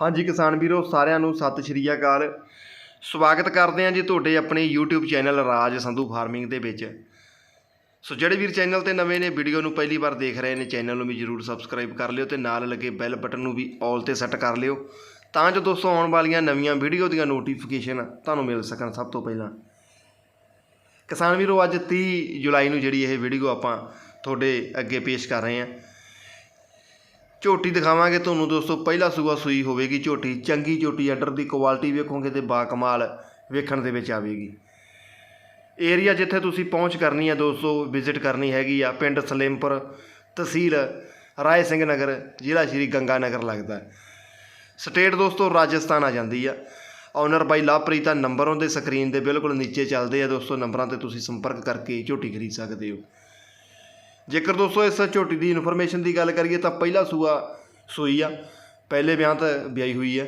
ਹਾਂਜੀ ਕਿਸਾਨ ਵੀਰੋ, ਸਾਰਿਆਂ ਨੂੰ ਸਤਿ ਸ਼੍ਰੀ ਅਕਾਲ। ਸਵਾਗਤ ਕਰਦੇ ਹਾਂ ਜੀ ਤੁਹਾਡੇ ਆਪਣੇ YouTube channel Raj Sandhu farming ਦੇ ਵਿੱਚ। ਸੋ ਜਿਹੜੇ ਵੀਰ ਚੈਨਲ ਤੇ ਨਵੇਂ ਨੇ, ਵੀਡੀਓ ਨੂੰ ਪਹਿਲੀ ਵਾਰ ਦੇਖ ਰਹੇ ਨੇ, ਚੈਨਲ ਨੂੰ ਵੀ ਜਰੂਰ ਸਬਸਕ੍ਰਾਈਬ ਕਰ ਲਿਓ ਤੇ ਨਾਲ ਲੱਗੇ ਬੈਲ ਬਟਨ ਨੂੰ ਵੀ ਆਲ ਤੇ ਸੈੱਟ ਕਰ ਲਿਓ। ਤਾਂ ਜੋ ਦੋਸਤੋ, ਆਉਣ ਵਾਲੀਆਂ ਨਵੀਆਂ ਵੀਡੀਓ ਦੀਆਂ ਨੋਟੀਫਿਕੇਸ਼ਨ ਤੁਹਾਨੂੰ ਮਿਲ ਸਕਣ ਸਭ ਤੋਂ ਪਹਿਲਾਂ। ਕਿਸਾਨ ਵੀਰੋ, ਅੱਜ 30 ਜੁਲਾਈ ਨੂੰ ਜਿਹੜੀ ਇਹ ਵੀਡੀਓ ਆਪਾਂ ਤੁਹਾਡੇ ਅੱਗੇ ਪੇਸ਼ ਕਰ ਰਹੇ ਹਾਂ। ਝੋਟੀ ਦਿਖਾਵਾਂਗੇ ਤੁਹਾਨੂੰ ਦੋਸਤੋ, ਪਹਿਲਾ ਸੂਆ ਸੂਈ ਹੋਵੇਗੀ ਝੋਟੀ, ਚੰਗੀ ਝੋਟੀ ਆਰਡਰ ਦੀ ਕੁਆਲਿਟੀ ਵੇਖੋਗੇ ਤੇ ਬਾ ਕਮਾਲ ਵੇਖਣ ਦੇ ਵਿੱਚ ਆਵੇਗੀ। ਏਰੀਆ ਜਿੱਥੇ ਤੁਸੀਂ ਪਹੁੰਚ ਕਰਨੀ ਹੈ ਦੋਸਤੋ ਵਿਜ਼ਿਟ ਕਰਨੀ ਹੈਗੀ ਆ, ਪਿੰਡ ਸਲੇਮਪੁਰ, ਤਹਿਸੀਲ ਰਾਏ ਸਿੰਘ ਨਗਰ, ਜ਼ਿਲ੍ਹਾ ਸ਼੍ਰੀ ਗੰਗਾ ਨਗਰ ਲੱਗਦਾ। ਸਟੇਟ ਦੋਸਤੋ, ਰਾਜਸਥਾਨ ਆ ਜਾਂਦੀ ਆ। ਓਨਰ ਬਾਈ ਲਵਪ੍ਰੀਤ ਦਾ ਨੰਬਰ ਉਹਦੇ ਸਕਰੀਨ ਦੇ ਬਿਲਕੁਲ ਨੀਚੇ ਚੱਲਦੇ ਆ ਦੋਸਤੋ ਨੰਬਰਾਂ ਤੇ ਤੁਸੀਂ ਸੰਪਰਕ ਕਰਕੇ ਝੋਟੀ ਖਰੀਦ ਸਕਦੇ ਹੋ। ਜੇਕਰ ਦੋਸਤੋ ਇਸ ਝੋਟੀ ਦੀ ਇਨਫੋਰਮੇਸ਼ਨ ਦੀ ਗੱਲ ਕਰੀਏ ਤਾਂ ਪਹਿਲਾ ਸੂਆ ਸੂਈ ਆ, ਪਹਿਲੇ ਵਿਆਹ ਤਾਂ ਵਿਆਹੀ ਹੋਈ ਹੈ।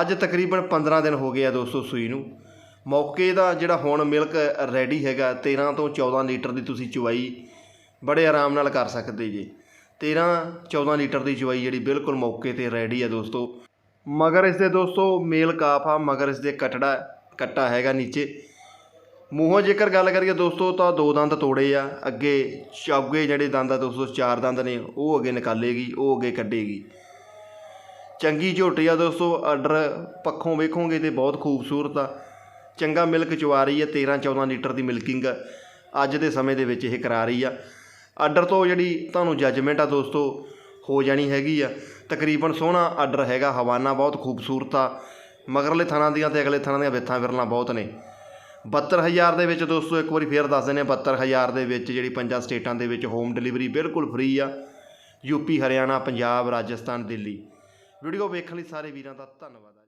ਅੱਜ ਤਕਰੀਬਨ 15 ਦਿਨ ਹੋ ਗਏ ਆ ਦੋਸਤੋ ਸੂਈ ਨੂੰ। ਮੌਕੇ ਦਾ ਜਿਹੜਾ ਹੁਣ ਮਿਲਕ ਰੈਡੀ ਹੈਗਾ 13 ਤੋਂ 14 ਲੀਟਰ ਦੀ ਤੁਸੀਂ ਚੁਵਾਈ ਬੜੇ ਆਰਾਮ ਨਾਲ ਕਰ ਸਕਦੇ ਜੀ। 13 14 ਲੀਟਰ ਦੀ ਚੁਵਾਈ ਜਿਹੜੀ ਬਿਲਕੁਲ ਮੌਕੇ ਤੇ ਰੈਡੀ ਆ ਦੋਸਤੋ। ਮਗਰ ਇਸ ਦੇ ਦੋਸਤੋ ਮੇਲ ਕਾਫ ਆ, ਮਗਰ ਇਸ ਦੇ ਕਟੜਾ, ਕੱਟਾ ਹੈਗਾ ਨੀਚੇ। ਮੂੰਹੋਂ ਜੇਕਰ ਗੱਲ ਕਰੀਏ ਦੋਸਤੋ, ਤਾਂ ਦੋ ਦੰਦ ਤੋੜੇ ਆ। ਅੱਗੇ ਚੌਗੇ ਜਿਹੜੇ ਦੰਦ ਆ ਦੋਸਤੋ, ਚਾਰ ਦੰਦ ਨੇ, ਉਹ ਅੱਗੇ ਨਿਕਾਲੇਗੀ, ਉਹ ਅੱਗੇ ਕੱਢੇਗੀ। ਚੰਗੀ ਝੋਟੀ ਆ ਦੋਸਤੋ, ਆਰਡਰ ਪੱਖੋਂ ਵੇਖੋਗੇ ਤੇ ਬਹੁਤ ਖੂਬਸੂਰਤ ਆ। ਚੰਗਾ ਮਿਲਕ ਚਵਾ ਰਹੀ ਹੈ 13 14 ਲੀਟਰ ਦੀ ਮਿਲਕਿੰਗ ਅੱਜ ਦੇ ਸਮੇਂ ਦੇ ਵਿੱਚ ਇਹ ਕਰਾ ਰਹੀ ਆ। ਆਰਡਰ ਤੋਂ ਜਿਹੜੀ ਤੁਹਾਨੂੰ ਜੱਜਮੈਂਟ ਆ ਦੋਸਤੋ, ਹੋ ਜਾਣੀ ਹੈਗੀ ਆ। ਤਕਰੀਬਨ ਸੋਹਣਾ ਆਰਡਰ ਹੈਗਾ, ਹਵਾਨਾ ਬਹੁਤ ਖੂਬਸੂਰਤ ਆ। ਮਗਰਲੇ ਥਾਣਾ ਦੀਆਂ ਤੇ ਅਗਲੇ ਥਾਣਾ ਦੀਆਂ ਵਿੱਥਾਂ ਫਿਰਲਾਂ ਬਹੁਤ ਨੇ। 72000 ਦੇ ਵਿੱਚ ਦੋਸਤੋ, ਇੱਕ ਵਾਰੀ ਫੇਰ ਦੱਸ ਦਿੰਦੇ ਹਾਂ 72000 ਦੇ ਵਿੱਚ ਜਿਹੜੀ ਪੰਜਾਂ ਸਟੇਟਾਂ ਦੇ ਵਿੱਚ ਹੋਮ ਡਿਲੀਵਰੀ ਬਿਲਕੁਲ ਫ੍ਰੀ ਆ। ਯੂਪੀ ਹਰਿਆਣਾ, ਪੰਜਾਬ, ਰਾਜਸਥਾਨ, ਦਿੱਲੀ। ਵੀਡੀਓ ਵੇਖਣ ਲਈ ਸਾਰੇ ਵੀਰਾਂ ਦਾ ਧੰਨਵਾਦ। ਆ